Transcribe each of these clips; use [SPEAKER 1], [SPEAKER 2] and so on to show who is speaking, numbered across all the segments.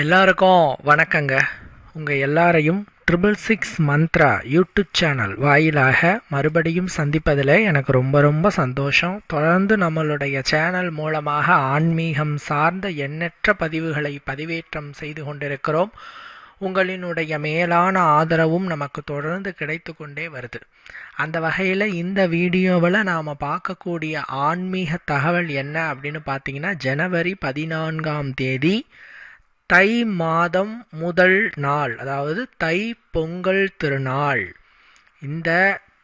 [SPEAKER 1] எல்லாருக்கும் வணக்கங்க. உங்கள் எல்லாரையும் triple six Mantra YouTube channel வாயிலாக மறுபடியும் சந்திப்பதில் எனக்கு ரொம்ப ரொம்ப சந்தோஷம். தொடர்ந்து நம்மளுடைய சேனல் மூலமாக ஆன்மீகம் சார்ந்த எண்ணற்ற பதிவுகளை பதிவேற்றம் செய்து கொண்டிருக்கிறோம். உங்களினுடைய மேலான ஆதரவும் நமக்கு தொடர்ந்து கிடைத்து கொண்டே வருது. அந்த வகையில் இந்த வீடியோவில் நாம் பார்க்கக்கூடிய ஆன்மீக தகவல் என்ன அப்படின்னு பார்த்தீங்கன்னா ஜனவரி பதினான்காம் தேதி தை மாதம் முதல் நாள் அதாவது தை பொங்கல் திருநாள். இந்த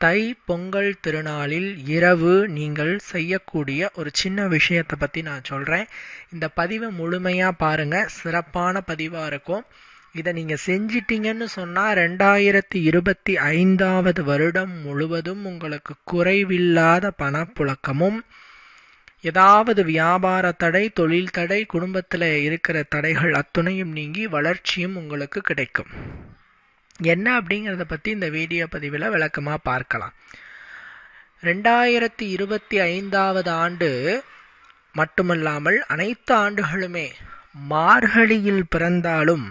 [SPEAKER 1] தை பொங்கல் திருநாளில் இரவு நீங்கள் செய்யக்கூடிய ஒரு சின்ன விஷயத்தை பற்றி நான் சொல்கிறேன் இந்த பதிவை முழுமையாக பாருங்கள் சிறப்பான பதிவாக இருக்கும். இதை நீங்கள் செஞ்சிட்டிங்கன்னு சொன்னால் ரெண்டாயிரத்தி இருபத்தி ஐந்தாவது வருடம் முழுவதும் உங்களுக்கு குறைவில்லாத பணப்புழக்கமும் ஏதாவது வியாபார தடை தொழில் தடை குடும்பத்தில் இருக்கிற தடைகள் அத்துணையும் நீங்கி வளர்ச்சியும் உங்களுக்கு கிடைக்கும். என்ன அப்படிங்கிறத பற்றி இந்த வீடியோ பதிவில் விளக்கமாக பார்க்கலாம். ரெண்டாயிரத்தி இருபத்தி ஐந்தாவது ஆண்டு மட்டுமல்லாமல் அனைத்து ஆண்டுகளுமே மார்கழியில் பிறந்தாலும்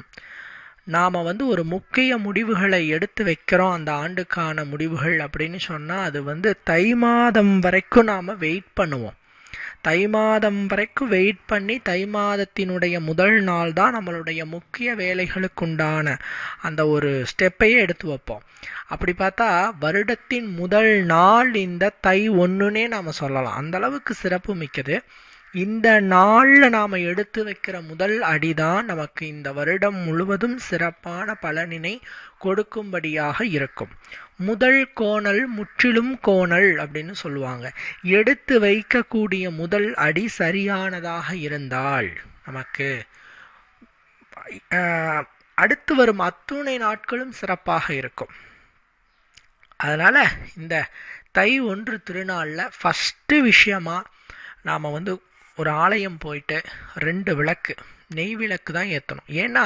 [SPEAKER 1] நாம் வந்து ஒரு முக்கிய முடிவுகளை எடுத்து வைக்கிறோம். அந்த ஆண்டுக்கான முடிவுகள் அப்படின்னு சொன்னால் அது வந்து தை மாதம் வரைக்கும் நாம் வெயிட் பண்ணுவோம். தை மாதம் வரைக்கும் வெயிட் பண்ணி தை மாதத்தினுடைய முதல் நாள் தான் நம்மளுடைய முக்கிய வேலைகளுக்குண்டான அந்த ஒரு ஸ்டெப்பையே எடுத்து வைப்போம். அப்படி பார்த்தா வருடத்தின் முதல் நாள் இந்த தை ஒன்றுனே நாம் சொல்லலாம். அந்தளவுக்கு சிறப்பு மிக்கது. இந்த நாளில் நாம் எடுத்து வைக்கிற முதல் அடிதான் நமக்கு இந்த வருடம் முழுவதும் சிறப்பான பலனினை கொடுக்கும்படியாக இருக்கும். முதல் கோணல் முற்றிலும் கோணல் அப்படின்னு சொல்லுவாங்க. எடுத்து வைக்கக்கூடிய முதல் அடி சரியானதாக இருந்தால் நமக்கு அடுத்து வரும் அத்துணை நாட்களும் சிறப்பாக இருக்கும். அதனால் இந்த தை ஒன்று திருநாளில் ஃபஸ்ட்டு விஷயமா நாம் வந்து ஒரு ஆலயம் போயிட்டு ரெண்டு விளக்கு நெய் விளக்கு தான் ஏற்றணும் ஏன்னா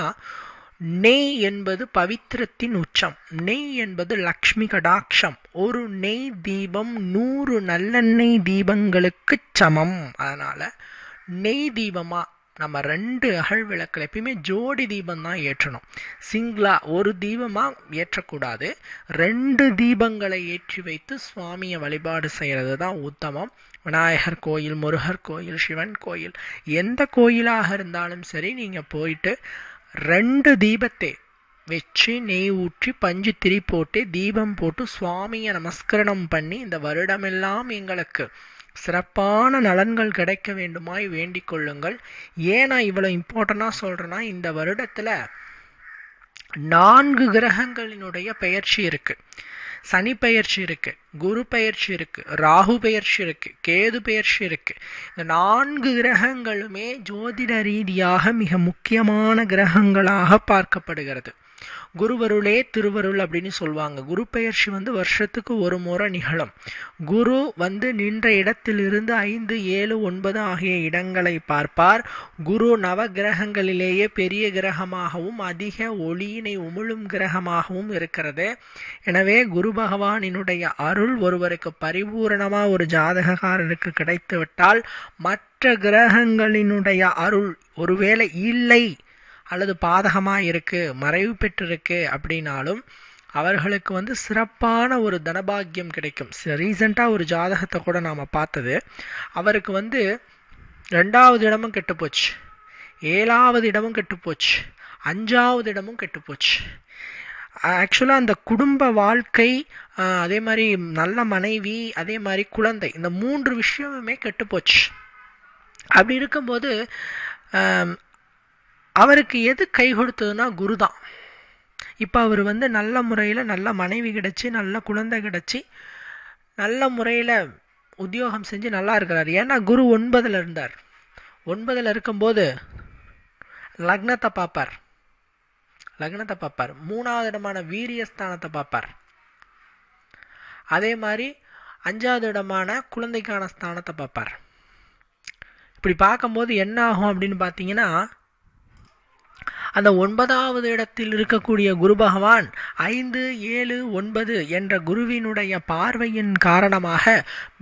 [SPEAKER 1] நெய் என்பது பவித்திரத்தின் உச்சம். நெய் என்பது லக்ஷ்மி கடாட்சம். ஒரு நெய் தீபம் நூறு நல்லெண்ணெய் தீபங்களுக்கு சமம். அதனால் நெய் தீபமாக நம்ம ரெண்டு அகழ் விளக்கில் எப்பயுமே ஜோடி தீபம் தான் ஏற்றணும். சிங்கிளாக ஒரு தீபமாக ஏற்றக்கூடாது. ரெண்டு தீபங்களை ஏற்றி வைத்து சுவாமியை வழிபாடு செய்கிறது தான் உத்தமம். விநாயகர் கோயில் முருகர் கோயில் சிவன் கோயில் எந்த கோயிலாக இருந்தாலும் சரி நீங்கள் போயிட்டு ரெண்டு தீபத்தை. வச்சு நெய் ஊற்றி பஞ்சு திரி போட்டு தீபம் போட்டு சுவாமியை நமஸ்கரணம் பண்ணி இந்த வருடமெல்லாம் எங்களுக்கு சிறப்பான நலன்கள் கிடைக்க வேண்டுமாய் வேண்டிக் கொள்ளுங்கள். ஏன் நான் இவ்வளோ இம்பார்ட்டண்ட்டாக சொல்கிறேன்னா இந்த வருடத்தில் நான்கு கிரகங்களினுடைய பெயர்ச்சி இருக்குது சனி பெயர்ச்சி இருக்குது குரு பெயர்ச்சி இருக்குது ராகு பெயர்ச்சி இருக்குது கேது பெயர்ச்சி இருக்குது இந்த நான்கு கிரகங்களுமே ஜோதிட ரீதியாக மிக முக்கியமான கிரகங்களாக பார்க்கப்படுகிறது. குருவருளே திருவருள் அப்படின்னு சொல்லுவாங்க. குரு பெயர்ச்சி வந்து வருஷத்துக்கு ஒரு முறை நிகழும். குரு வந்து நின்ற இடத்திலிருந்து ஐந்து ஏழு ஒன்பது ஆகிய இடங்களை பார்ப்பார். குரு நவ கிரகங்களிலேயே பெரிய கிரகமாகவும் அதிக ஒளியினை உமிழும் கிரகமாகவும் இருக்கிறது. எனவே குரு பகவானினுடைய அருள் ஒருவருக்கு பரிபூரணமாக ஒரு ஜாதகக்காரருக்கு கிடைத்துவிட்டால் மற்ற கிரகங்களினுடைய அருள் ஒருவேளை இல்லை அல்லது பாதகமாக இருக்குது மறைவு பெற்றிருக்கு அப்படின்னாலும் அவர்களுக்கு வந்து சிறப்பான ஒரு தனபாகியம் கிடைக்கும். ரீசண்டாக ஒரு ஜாதகத்தை கூட நாம் பார்த்தது. அவருக்கு வந்து ரெண்டாவது இடமும் கெட்டுப்போச்சு. ஏழாவது இடமும் கெட்டுப்போச்சு. அஞ்சாவது இடமும் கெட்டுப்போச்சு. ஆக்சுவலாக அந்த குடும்ப வாழ்க்கை அதே மாதிரி நல்ல மனைவி அதே மாதிரி குழந்தை இந்த மூன்று விஷயமுமே கெட்டுப்போச்சு. அப்படி இருக்கும்போது அவருக்கு எது கை கொடுத்ததுன்னா குரு தான் இப்போ அவர் வந்து நல்ல முறையில் நல்ல மனைவி கிடச்சி நல்ல குழந்தை கிடச்சி நல்ல முறையில் உத்தியோகம் செஞ்சு நல்லா இருக்கிறார். ஏன்னா குரு ஒன்பதில் இருந்தார். ஒன்பதில் இருக்கும்போது லக்னத்தை பார்ப்பார். லக்னத்தை பார்ப்பார். மூணாவது இடமான வீரியஸ்தானத்தை பார்ப்பார். அதே மாதிரி அஞ்சாவது இடமான குழந்தைக்கான ஸ்தானத்தை பார்ப்பார். இப்படி பார்க்கும்போது என்ன ஆகும் அப்படின்னு பார்த்தீங்கன்னா அந்த ஒன்பதாவது இடத்தில் இருக்கக்கூடிய குரு பகவான் ஐந்து ஏழு ஒன்பது என்ற குருவினுடைய பார்வையின் காரணமாக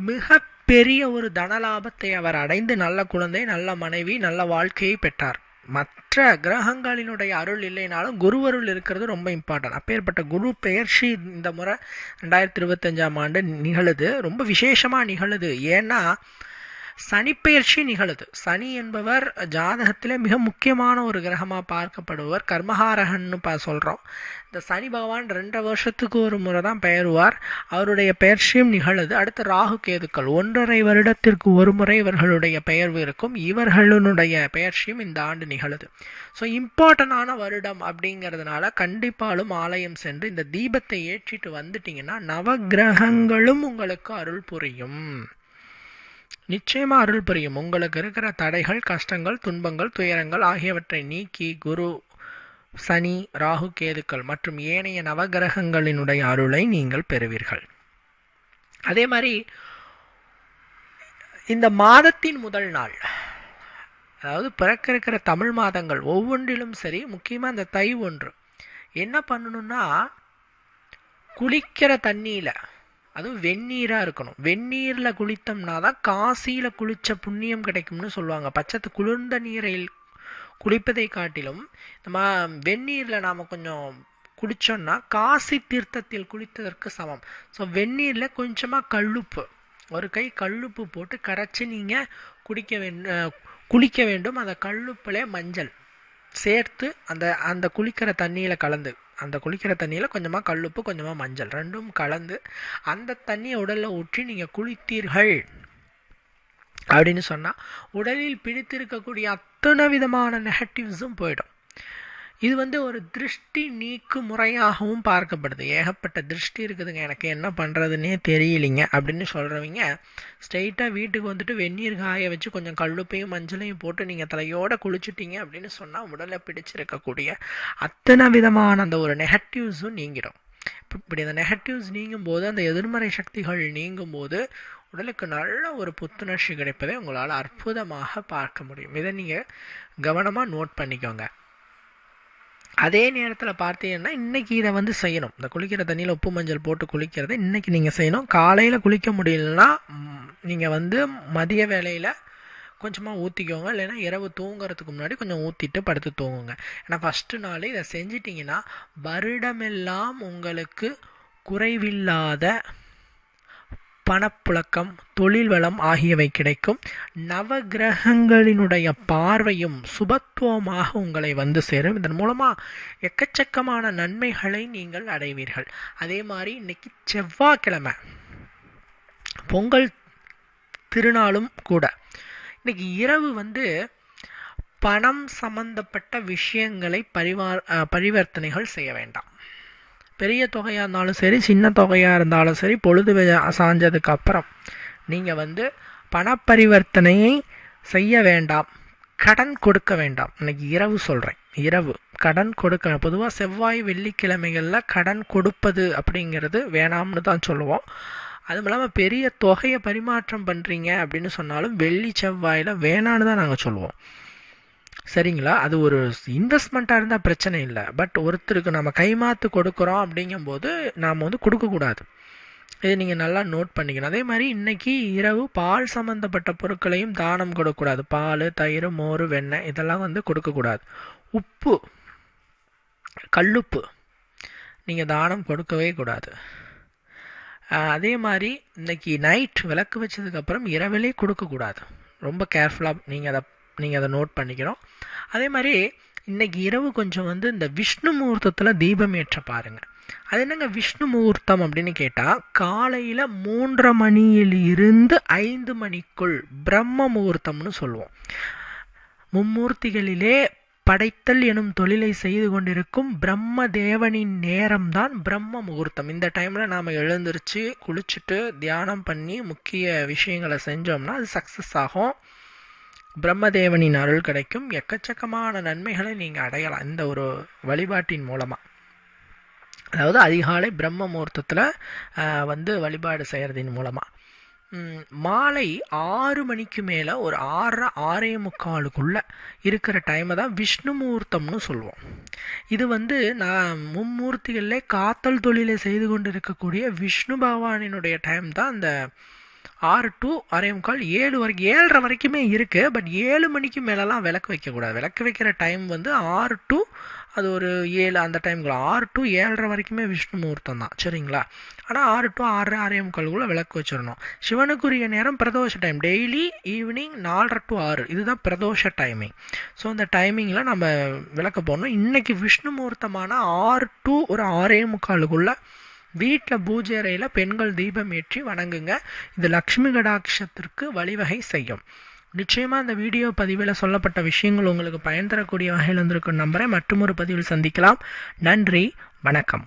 [SPEAKER 1] மிக பெரிய ஒரு தனலாபத்தை அவர் அடைந்து நல்ல குழந்தை நல்ல மனைவி நல்ல வாழ்க்கையை பெற்றார். மற்ற கிரகங்களினுடைய அருள் இல்லைனாலும் குரு அருள் இருக்கிறது ரொம்ப இம்பார்ட்டன்ட் அப்பேற்பட்ட குரு பெயர்ச்சி இந்த முறை ரெண்டாயிரத்தி இருபத்தஞ்சாம் ஆண்டு நிகழுது. ரொம்ப விசேஷமாக நிகழுது. ஏன்னா சனிப்பெயர்ச்சி நிகழுது. சனி என்பவர் ஜாதகத்தில் மிக முக்கியமான ஒரு கிரகமாக பார்க்கப்படுவர் கர்மகாரகன்னு பா சொல்கிறோம் இந்த சனி பகவான் ரெண்டரை வருஷத்துக்கு ஒரு முறை தான் பெயருவார். அவருடைய பெயர்ச்சியும் நிகழுது. அடுத்து ராகு கேதுக்கள். ஒன்றரை வருடத்திற்கு ஒரு முறை இவர்களுடைய பெயர்வு இருக்கும். இவர்களுடைய பெயர்ச்சியும் இந்த ஆண்டு நிகழுது. ஸோ இம்பார்ட்டண்டான வருடம் அப்படிங்கிறதுனால கண்டிப்பாலும் ஆலயம் சென்று இந்த தீபத்தை ஏற்றிட்டு வந்துட்டிங்கன்னா நவகிரகங்களும் உங்களுக்கு அருள் புரியும். நிச்சயமா அருள் புரியும். உங்களுக்கு இருக்கிற தடைகள் கஷ்டங்கள் துன்பங்கள் துயரங்கள் ஆகியவற்றை நீக்கி குரு சனி ராகு கேதுக்கள் மற்றும் ஏனைய நவகிரகங்களினுடைய அருளை நீங்கள் பெறுவீர்கள். அதே மாதிரி இந்த மாதத்தின் முதல் நாள் அதாவது பிறக்க இருக்கிற தமிழ் மாதங்கள் ஒவ்வொன்றிலும் சரி முக்கியமாக இந்த தை ஒன்று என்ன பண்ணணும்னா குளிக்கிற தண்ணியில் அதுவும் வெந்நீராக இருக்கணும். வெந்நீரில் குளித்தோம்னா தான் காசியில் குளித்த புண்ணியம் கிடைக்கும்னு சொல்லுவாங்க. பச்சத்து குளிர்ந்த நீரில் குளிப்பதை காட்டிலும் நம்ம வெந்நீரில் நாம் கொஞ்சம் குளித்தோம்னா காசி தீர்த்தத்தில் குளித்ததற்கு சமம். ஸோ வெந்நீரில் கொஞ்சமாக கல்லுப்பு. ஒரு கை கல்லுப்பு போட்டு கரைச்சி நீங்கள் குடிக்க வேண்டும் குளிக்க வேண்டும். அந்த கல்லுப்பில் மஞ்சள் சேர்த்து அந்த அந்த குளிக்கிற தண்ணியில் கலந்து. அந்த குளிக்கிற தண்ணியில் கொஞ்சமாக கல்லுப்பு கொஞ்சமாக மஞ்சள் ரெண்டும் கலந்து அந்த தண்ணியை உடலில் ஊற்றி நீங்கள் குளித்தீர்கள் அப்படின்னு சொன்னால் உடலில் பிடித்திருக்கக்கூடிய அத்தனை விதமான நெகட்டிவ்ஸும் போயிடும். இது வந்து ஒரு திருஷ்டி நீக்கு முறையாகவும் பார்க்கப்படுது. ஏகப்பட்ட திருஷ்டி இருக்குதுங்க. எனக்கு என்ன பண்ணுறதுன்னே தெரியலிங்க. அப்படின்னு சொல்கிறவங்க ஸ்ட்ரெயிட்டாக வீட்டுக்கு வந்துட்டு வெந்நீர் காய வச்சு கொஞ்சம் கல்லுப்பையும் மஞ்சளையும் போட்டு நீங்கள் தலையோடு குளிச்சுட்டீங்க அப்படின்னு சொன்னால் உடலை பிடிச்சிருக்கக்கூடிய அத்தனை விதமான அந்த ஒரு நெகட்டிவ்ஸும் நீங்கிடும். இப்படி அந்த நெகட்டிவ்ஸ் நீங்கும் போது அந்த எதிர்மறை சக்திகள் நீங்கும் போது உடலுக்கு நல்ல ஒரு புத்துணர்ச்சி கிடைப்பதை உங்களால் அற்புதமாக பார்க்க முடியும். இதை நீங்கள் கவனமாக நோட் பண்ணிக்கோங்க. அதே நேரத்தில் பார்த்தீங்கன்னா இன்றைக்கி இதை வந்து செய்யணும். இந்த குளிக்கிற தண்ணியில் உப்பு மஞ்சள் போட்டு குளிக்கிறத இன்றைக்கி நீங்கள் செய்யணும். காலையில் குளிக்க முடியலன்னா நீங்கள் வந்து மதிய வேலையில் கொஞ்சமாக ஊற்றிக்கோங்க இல்லைன்னா இரவு தூங்குறதுக்கு முன்னாடி கொஞ்சம் ஊற்றிட்டு படுத்து தூங்குங்க. ஏன்னா ஃபஸ்ட்டு நாள் இதை செஞ்சிட்டிங்கன்னா வருடமெல்லாம் உங்களுக்கு குறைவில்லாத பணப்புழக்கம் தொழில் வளம் ஆகியவை கிடைக்கும். நவகிரகங்களினுடைய பார்வையும் சுபத்துவமாக உங்களை வந்து சேரும். இதன் மூலமாக எக்கச்சக்கமான நன்மைகளை நீங்கள் அடைவீர்கள். அதே மாதிரி இன்னைக்கு செவ்வாய்க்கிழமை பொங்கல் திருநாளும் கூட. இன்னைக்கு இரவு வந்து பணம் சம்பந்தப்பட்ட விஷயங்களை பரிவார் பரிவர்த்தனைகள் செய்ய வேண்டாம். பெரிய தொகையாக இருந்தாலும் சரி சின்ன தொகையாக இருந்தாலும் சரி பொழுது சாஞ்சதுக்கு அப்புறம் நீங்கள் வந்து பணப்பரிவர்த்தனையை செய்ய வேண்டாம். கடன் கொடுக்க வேண்டாம். இன்னைக்கு இரவு சொல்கிறேன் இரவு. கடன் கொடுக்க பொதுவாக செவ்வாய் வெள்ளிக்கிழமைகளில் கடன் கொடுப்பது அப்படிங்கிறது வேணாம்னு தான் சொல்லுவோம். அதுவும் இல்லாமல் பெரிய தொகையை பரிமாற்றம் பண்ணுறீங்க அப்படின்னு சொன்னாலும் வெள்ளி செவ்வாயில் வேணான்னு தான் நாங்கள் சொல்லுவோம். சரிங்களா? அது ஒரு இன்வெஸ்ட்மெண்ட்டாக இருந்தால் பிரச்சனை இல்லை. பட் ஒருத்தருக்கு நம்ம கைமாற்று கொடுக்குறோம் அப்படிங்கும்போது நாம் வந்து கொடுக்கக்கூடாது. இது நீங்கள் நல்லா நோட் பண்ணிக்கணும். அதே மாதிரி இன்றைக்கி இரவு பால் சம்மந்தப்பட்ட பொருட்களையும் தானம் கொடுக்கக்கூடாது. பால் தயிர் மோர் வெண்ணெய் இதெல்லாம் வந்து கொடுக்கக்கூடாது. உப்பு கல்லுப்பு நீங்கள் தானம் கொடுக்கவே கூடாது. அதே மாதிரி இன்றைக்கி நைட் விளக்கு வச்சதுக்கப்புறம் இரவிலே கொடுக்கக்கூடாது. ரொம்ப கேர்ஃபுல்லாக நீங்கள் அதை நீங்கள் அதை நோட் பண்ணிக்கணும். அதே மாதிரி இன்றைக்கி இரவு கொஞ்சம் வந்து இந்த விஷ்ணு முகூர்த்தத்தில் தீபம் ஏற்ற பாருங்கள் அது என்னங்க விஷ்ணு முகூர்த்தம் அப்படின்னு கேட்டால் காலையில் மூன்றரை மணியில் இருந்து ஐந்து மணிக்குள் பிரம்ம முகூர்த்தம்னு சொல்லுவோம். மும்மூர்த்திகளிலே படைத்தல் எனும் தொழிலை செய்து கொண்டிருக்கும் பிரம்ம தேவனின் நேரம்தான் பிரம்ம முகூர்த்தம். இந்த டைமில் நாம் எழுந்திருச்சு குளிச்சுட்டு தியானம் பண்ணி முக்கிய விஷயங்களை செஞ்சோம்னா அது சக்ஸஸ் ஆகும். பிரம்மதேவனின் அருள் கிடைக்கும். எக்கச்சக்கமான நன்மைகளை நீங்கள் அடையலாம். இந்த ஒரு வழிபாட்டின் மூலமாக அதாவது அதிகாலை பிரம்ம முகூர்த்தத்தில் வந்து வழிபாடு செய்கிறதின் மூலமாக மாலை ஆறு மணிக்கு மேலே ஒரு ஆறரை ஆறே முக்காலுக்குள்ளே இருக்கிற டைமை தான் விஷ்ணு முகூர்த்தம்னு சொல்லுவோம். இது வந்து நான் மும்மூர்த்திகளில் காத்தல் தொழிலை செய்து கொண்டு இருக்கக்கூடிய விஷ்ணு பகவானினுடைய டைம் தான் அந்த ஆறு டு அரை முக்கால் ஏழு வரைக்கும் ஏழரை வரைக்குமே இருக்குது பட் ஏழு மணிக்கு மேலெலாம் விளக்கு வைக்கக்கூடாது. விளக்கு வைக்கிற டைம் வந்து ஆறு டு அது ஒரு ஏழு அந்த டைம்குள்ள ஆறு டு ஏழரை வரைக்குமே விஷ்ணு முகூர்த்தம் தான். சரிங்களா? ஆனால் ஆறு டு ஆறு ஆறே முக்கால்குள்ளே விளக்கு வச்சிடணும். சிவனுக்குரிய நேரம் பிரதோஷ டைம் டெய்லி ஈவினிங் நாலரை டு ஆறு. இதுதான் பிரதோஷ டைமிங் ஸோ அந்த டைமிங்கில் நம்ம விளக்க போடணும். இன்றைக்கி விஷ்ணு முகூர்த்தமான ஆறு டு ஒரு ஆறே முக்காலுக்குள்ளே வீட்டில் பூஜை அறையில் பெண்கள் தீபம் ஏற்றி வணங்குங்க. இது லக்ஷ்மி கடாட்சத்திற்கு வழிவகை செய்யும். நிச்சயமாக இந்த வீடியோ பதிவில் சொல்லப்பட்ட விஷயங்கள் உங்களுக்கு பயன் தரக்கூடிய வகையில் இருந்திருக்கும் நம்பரை மற்றும் ஒரு பதிவில் சந்திக்கலாம். நன்றி வணக்கம்.